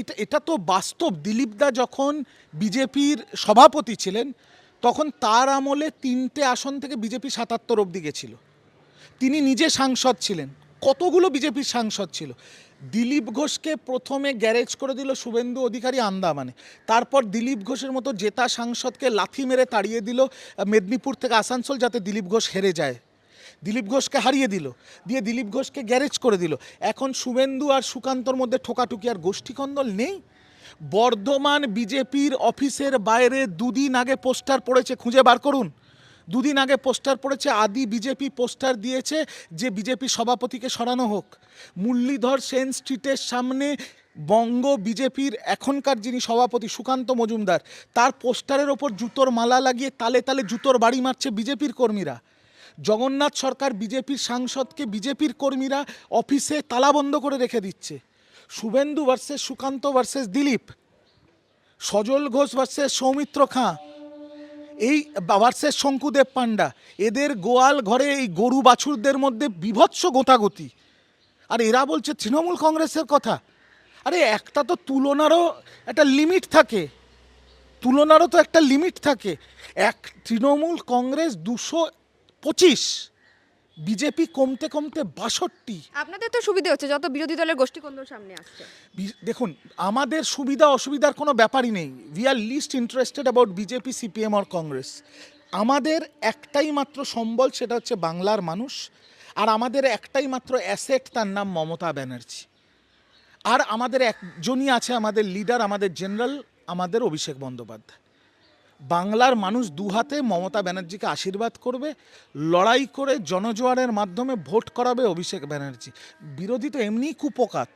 এটা এটা তো বাস্তব। দিলীপ দা যখন বিজেপির সভাপতি ছিলেন, তখন তার আমলে তিনটে আসন থেকে বিজেপি সাতাত্তর অবধি গেছিল। তিনি নিজে সাংসদ ছিলেন। কতগুলো বিজেপির সাংসদ ছিল? দিলীপ ঘোষকে প্রথমে গ্যারেজ করে দিল শুভেন্দু অধিকারী আন্দামানে। তারপর দিলীপ ঘোষের মতো জেতা সাংসদকে লাথি মেরে তাড়িয়ে দিল মেদিনীপুর থেকে আসানসোল যাতে দিলীপ ঘোষ হেরে যায়। দিলীপ ঘোষকে হারিয়ে দিল। দিয়ে দিলীপ ঘোষকে গ্যারেজ করে দিল। এখন শুভেন্দু আর সুকান্তর মধ্যে ঠোকাঠুকি আর গোষ্ঠীকন্দল নেই। বর্ধমান বিজেপির অফিসের বাইরে দুদিন আগে পোস্টার পড়েছে, খুঁজে বার করুন। দুদিন আগে পোস্টার পড়েছে, আদি বিজেপি পোস্টার দিয়েছে যে বিজেপি সভাপতিকে সরানো হোক। মুরলীধর সেন স্ট্রিটের সামনে বঙ্গ বিজেপির এখনকার যিনি সভাপতি সুকান্ত মজুমদার, তার পোস্টারের ওপর জুতোর মালা লাগিয়ে তালে তালে জুতোর বাড়ি মারছে বিজেপির কর্মীরা। জগন্নাথ সরকার বিজেপির সাংসদকে বিজেপির কর্মীরা অফিসে তালাবন্ধ করে রেখে দিচ্ছে। Suvendu versus Sukanta versus Dilip, Sajal Ghosh versus Soumitra Khan, এই ভার্সেস শঙ্কুদেব পান্ডা এদের গোয়াল ঘরে এই গরু বাছুরদের মধ্যে বিভৎস গোতাগতি আর এরা বলছে তৃণমূল কংগ্রেসের কথা। আরে একটা তো তুলনারও একটা লিমিট থাকে। তুলনারও তো একটা লিমিট থাকে। এক তৃণমূল কংগ্রেস দুশো পঁচিশ। বিজেপি কমতে কমতে বাষট্টি। আপনাদের তো সুবিধা হচ্ছে যত বিরোধী দলের গোষ্ঠী কোন্দল সামনে আসছে। দেখুন আমাদের সুবিধা অসুবিধার কোনো ব্যাপারই নেই। We are least interested about BJP CPM or Congress আমাদের একটাই মাত্র সম্বল সেটা হচ্ছে বাংলার মানুষ আর আমাদের একটাই মাত্র অ্যাসেট তার নাম মমতা ব্যানার্জি। আর আমাদের একজনই আছে আমাদের লিডার আমাদের জেনারেল আমাদের অভিষেক বন্দ্যোপাধ্যায়। বাংলার মানুষ দুহাতে মমতা ব্যানার্জিকে আশীর্বাদ করবে, লড়াই করে জনজোয়ারের মাধ্যমে ভোট করাবে অভিষেক ব্যানার্জি। বিরোধী তো এমনিই কুপকাত।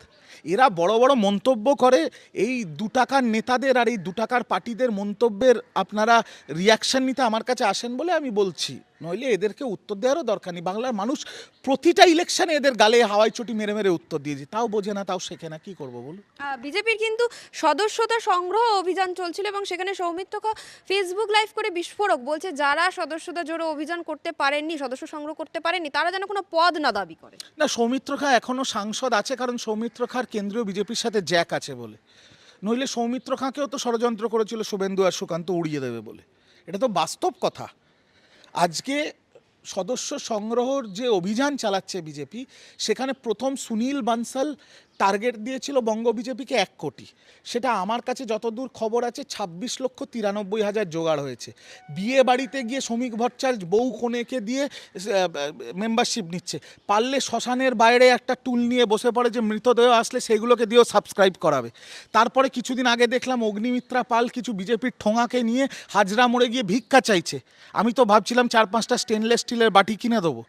এরা বড় বড় মন্তব্য করে, এই দু টাকার নেতাদের আর এই দু টাকার পার্টিদের মন্তব্যের আপনারা রিয়াকশান নিতে আমার কাছে আসেন বলে আমি বলছি। নইলে এদেরকে উত্তর দেওয়ারও দরকার নেই। বাংলার মানুষ প্রতিটা ইলেকশনে এদের গালে হাওয়াই চটি মেরে মেরে উত্তর দিয়েছে। তাও বোঝে না তাও শেখে না। কি করব বলুন? বিজেপির কিন্তু সদস্যতা সংগ্রহ অভিযান চলছিল এবং সেখানে সৌমিত্র খাঁ ফেসবুক লাইভ করে বিস্ফোরক বলছে যারা সদস্যতা জোরে অভিযান করতে পারেননি সদস্য সংগ্রহ করতে পারেননি তারা যেন কোনো পদ না দাবি করে। না সৌমিত্র খাঁ এখনও সাংসদ আছে কারণ সৌমিত্র খাঁর কেন্দ্রীয় বিজেপির সাথে জ্যাক আছে বলে। নইলে সৌমিত্র খাঁকেও তো ষড়যন্ত্র করেছিল শুভেন্দু আর সুকান্ত উড়িয়ে দেবে বলে। এটা তো বাস্তব কথা। আজকে সদস্য সংগ্রহর যে অভিযান চালাচ্ছে বিজেপি সেখানে প্রথম সুনীল বানসাল টার্গেট দিয়েছিল বঙ্গ বিজেপিকে এক কোটি। সেটা আমার কাছে যতদূর খবর আছে, ছাব্বিশ লক্ষ তিরানব্বই হাজার জোগাড় হয়েছে। বিয়ে বাড়িতে গিয়ে শ্রমিক ভট্টাচার্য বউ কনেকে দিয়ে মেম্বারশিপ নিচ্ছে। পারলে শ্মশানের বাইরে একটা টুল নিয়ে বসে পড়ে যে মৃতদেহ আসলে সেগুলোকে দিয়েও সাবস্ক্রাইব করাবে। তারপরে কিছুদিন আগে দেখলাম অগ্নিমিত্রা পাল কিছু বিজেপির ঠোঙাকে নিয়ে হাজরা মোড়ে গিয়ে ভিক্ষা চাইছে। আমি তো ভাবছিলাম চার পাঁচটা স্টেনলেস স্টিলের বাটি কিনে দেবো।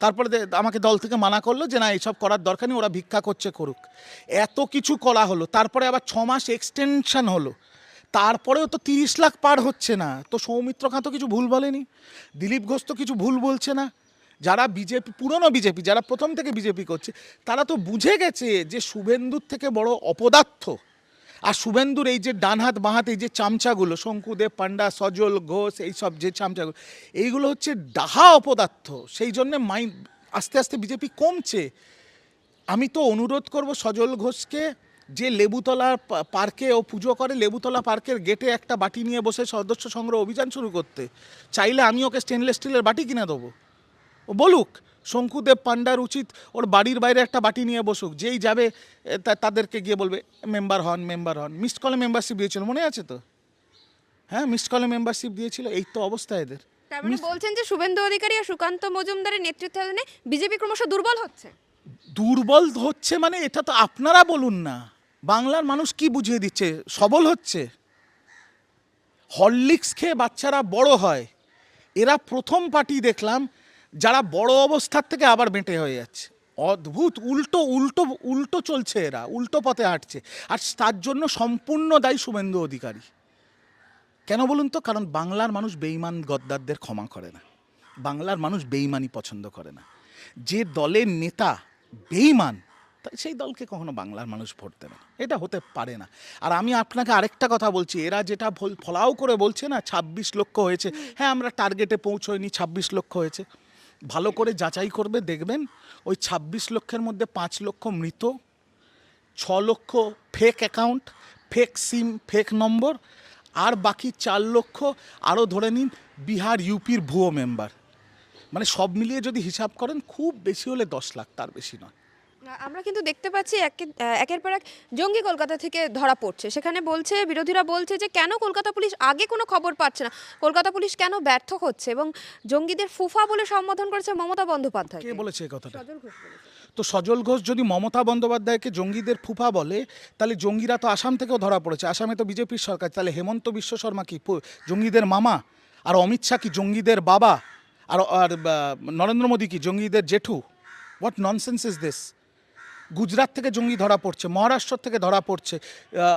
তারপরে আমাকে দল থেকে মানা করল যে না, এইসব করার দরকার নেই, ওরা ভিক্ষা করছে করুক। এত কিছু করা হলো, তারপরে আবার ছ মাস এক্সটেনশন হলো। তারপরেও তো তিরিশ লাখ পার হচ্ছে না। তো সৌমিত্র খাঁ তো কিছু ভুল বলেনি, দিলীপ ঘোষ তো কিছু ভুল বলছে না। যারা বিজেপি, পুরনো বিজেপি, যারা প্রথম থেকে বিজেপি করছে, তারা তো বুঝে গেছে যে শুভেন্দুর থেকে বড় অপদার্থ। আর শুভেন্দুর এই যে ডান হাত, বাঁ হাত, এই যে চামচাগুলো, শঙ্কুদেব পান্ডা সজল, ঘোষ এই সব যে চামচাগুলো, এইগুলো হচ্ছে ডাহা অপদার্থ। সেই জন্যে মাইন্ড আস্তে আস্তে বিজেপি কমছে। আমি তো অনুরোধ করব সজল ঘোষকে যে লেবুতলা পার্কে ও পুজো করে, লেবুতলা পার্কের গেটে একটা বাটি নিয়ে বসে সদস্য সংগ্রহ অভিযান শুরু করতে। চাইলে আমি ওকে স্টেনলেস স্টিলের বাটি কিনে দেবো। বলুক শঙ্কুদেব পান্ডার উচিত ওর বাড়ির বাইরে একটা বাটি নিয়ে বসুক যেই যাবে তাদেরকে গিয়ে বলবে মেম্বার হন মেম্বার হন। মিসড কলে মেম্বারশিপ দিয়েছিল মনে আছে তো? হ্যাঁ মিসড কলে মেম্বারশিপ দিয়েছিল এই তো অবস্থা এদের। তার মানে বলছেন যে শুভেন্দু অধিকারী আর সুকান্ত মজুমদারের নেতৃত্বাধীনে বিজেপি ক্রমশ দুর্বল হচ্ছে। দুর্বল হচ্ছে মানে এটা তো আপনারা বলুন না। বাংলার মানুষ কি বুঝিয়ে দিচ্ছে? সবল হচ্ছে? হরলিক্স খেয়ে বাচ্চারা বড় হয়। এরা প্রথম পার্টি দেখলাম যারা বড় অবস্থার থেকে আবার বেঁটে হয়ে যাচ্ছে। অদ্ভুত, উল্টো উল্টো উল্টো চলছে এরা, উল্টো পথে হাঁটছে। আর তার জন্য সম্পূর্ণ দায়ী শুভেন্দু অধিকারী। কেন বলুন তো? কারণ বাংলার মানুষ বেইমান গদ্দারদের ক্ষমা করে না। বাংলার মানুষ বেইমানি পছন্দ করে না। যে দলের নেতা বেইমান সেই দলকে কখনো বাংলার মানুষ ভোট দেবে না। এটা হতে পারে না। আর আমি আপনাকে আরেকটা কথা বলছি, এরা যেটা ফলাও করে বলছে না, ছাব্বিশ লক্ষ হয়েছে। হ্যাঁ আমরা টার্গেটে পৌঁছয়নি, ছাব্বিশ লক্ষ হয়েছে। ভালো করে যাচাই করবে, দেখবেন ওই ছাব্বিশ লক্ষের মধ্যে পাঁচ লক্ষ মৃত, ছ লক্ষ fake account fake SIM fake number আর বাকি চার লক্ষ আরও ধরে নিন বিহার ইউপির ভুয়ো মেম্বার মানে সব মিলিয়ে যদি হিসাব করেন, খুব বেশি হলে দশ লাখ, তার বেশি নয়। আমরা কিন্তু দেখতে পাচ্ছি একে- একের পর এক জঙ্গি কলকাতা থেকে ধরা পড়ছে। সেখানে বলছে বিরোধীরা বলছে যে কেন কলকাতা পুলিশ আগে কোনো খবর পাচ্ছে না? কলকাতা পুলিশ কেন ব্যর্থ হচ্ছে? এবং জঙ্গিদের ফুফা বলে সম্বোধন করেছে মমতা বন্দ্যোপাধ্যায় কে বলেছে এই কথাটা? তো সজল ঘোষ যদি মমতা বন্দ্যোপাধ্যায়কে জঙ্গিদের ফুফা বলে তাহলে জঙ্গিরা তো আসাম থেকেও ধরা পড়েছে। আসামে তো বিজেপির সরকার। তাহলে হেমন্ত বিশ্ব শর্মা কি? জঙ্গিদের মামা? আর অমিত শাহ কি জঙ্গিদের বাবা? আর আর নরেন্দ্র মোদী কি জঙ্গিদের জেঠু? What nonsense is this Gujarat থেকে জঙ্গি ধরা পড়ছে, মহারাষ্ট্র থেকে ধরা পড়ছে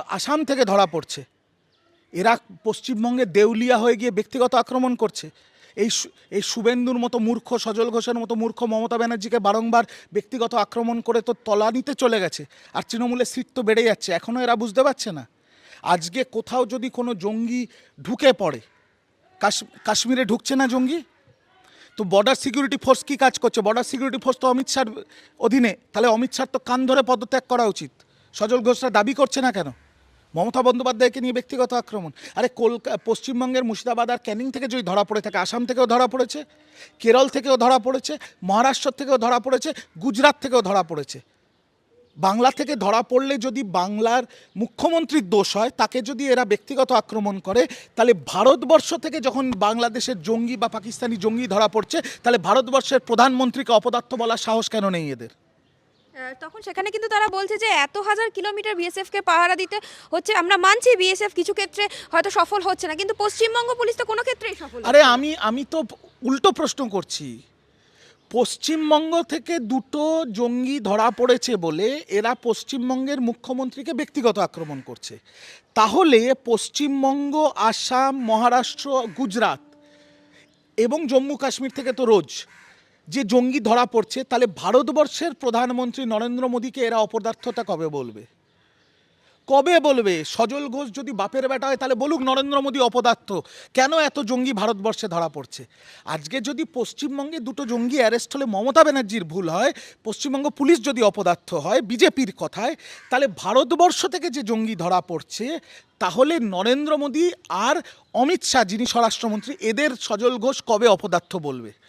আসাম থেকে ধরা পড়ছে। এরা পশ্চিমবঙ্গে দেউলিয়া হয়ে গিয়ে ব্যক্তিগত আক্রমণ করছে। এই এই শুভেন্দুর মতো মূর্খ, সজল ঘোষের মতো মূর্খ মমতা ব্যানার্জিকে বারংবার ব্যক্তিগত আক্রমণ করে তো তলানিতে চলে গেছে আর তৃণমূলের সিট তো বেড়ে যাচ্ছে। এখনও এরা বুঝতে পারছে না। আজকে কোথাও যদি কোনো জঙ্গি ঢুকে পড়ে, কাশ- কাশ্মীরে ঢুকছে না জঙ্গি? তো বর্ডার সিকিউরিটি ফোর্স কি কাজ করছে? বর্ডার সিকিউরিটি ফোর্স তো অমিত শাহর অধীনে। তাহলে অমিত শাহর তো কান ধরে পদত্যাগ করা উচিত। সজল ঘোষরা দাবি করছে না কেন? মমতা বন্দ্যোপাধ্যায়কে নিয়ে ব্যক্তিগত আক্রমণ। আরে কলকা, পশ্চিমবঙ্গের মুর্শিদাবাদ আর ক্যানিং থেকে যদি ধরা পড়ে থাকে, আসাম থেকেও ধরা পড়েছে, কেরল থেকেও ধরা পড়েছে, মহারাষ্ট্র থেকেও ধরা পড়েছে, গুজরাট থেকেও ধরা পড়েছে। বাংলা থেকে ধরা পড়লে যদি বাংলার মুখ্যমন্ত্রীর দোষ হয় তাকে যদি এরা ব্যক্তিগত আক্রমণ করে তাহলে ভারতবর্ষ থেকে যখন বাংলাদেশের জঙ্গি বা পাকিস্তানি জঙ্গি ধরা পড়ছে তাহলে ভারতবর্ষের প্রধানমন্ত্রীকে অপদার্থ বলার সাহস কেন নেই এদের? তখন সেখানে কিন্তু তারা বলছে যে এত হাজার কিলোমিটার বিএসএফ কে পাহারা দিতে হচ্ছে আমরা মানছি বিএসএফ কিছু ক্ষেত্রে হয়তো সফল হচ্ছে না কিন্তু পশ্চিমবঙ্গ পুলিশ তো কোনো ক্ষেত্রেই সফল আরে আমি আমি তো উল্টো প্রশ্ন করছি। পশ্চিমবঙ্গ থেকে দুটো জঙ্গি ধরা পড়েছে বলে এরা পশ্চিমবঙ্গের মুখ্যমন্ত্রীকে ব্যক্তিগত আক্রমণ করছে। তাহলে পশ্চিমবঙ্গ, আসাম, মহারাষ্ট্র, গুজরাট এবং জম্মু কাশ্মীর থেকে তো রোজ যে জঙ্গি ধরা পড়ছে, তাহলে ভারতবর্ষের প্রধানমন্ত্রী নরেন্দ্র মোদীকে এরা অপদার্থতা কবে বলবে? কবে বলবে? সজল ঘোষ যদি বাপের বেটা হয়, তাহলে বলুক নরেন্দ্র মোদী অপদার্থ। কেন এত জঙ্গি ভারতবর্ষে ধরা পড়ছে? আজকে যদি পশ্চিমবঙ্গে দুটো জঙ্গি অ্যারেস্ট হলে মমতা ব্যানার্জির ভুল হয়, পশ্চিমবঙ্গ পুলিশ যদি অপদার্থ হয়, বিজেপির কথায়, তাহলে ভারতবর্ষ থেকে যে জঙ্গি ধরা পড়ছে, তাহলে নরেন্দ্র মোদী আর অমিত শাহ, যিনি স্বরাষ্ট্রমন্ত্রী, এদের সজল ঘোষ কবে অপদার্থ বলবে?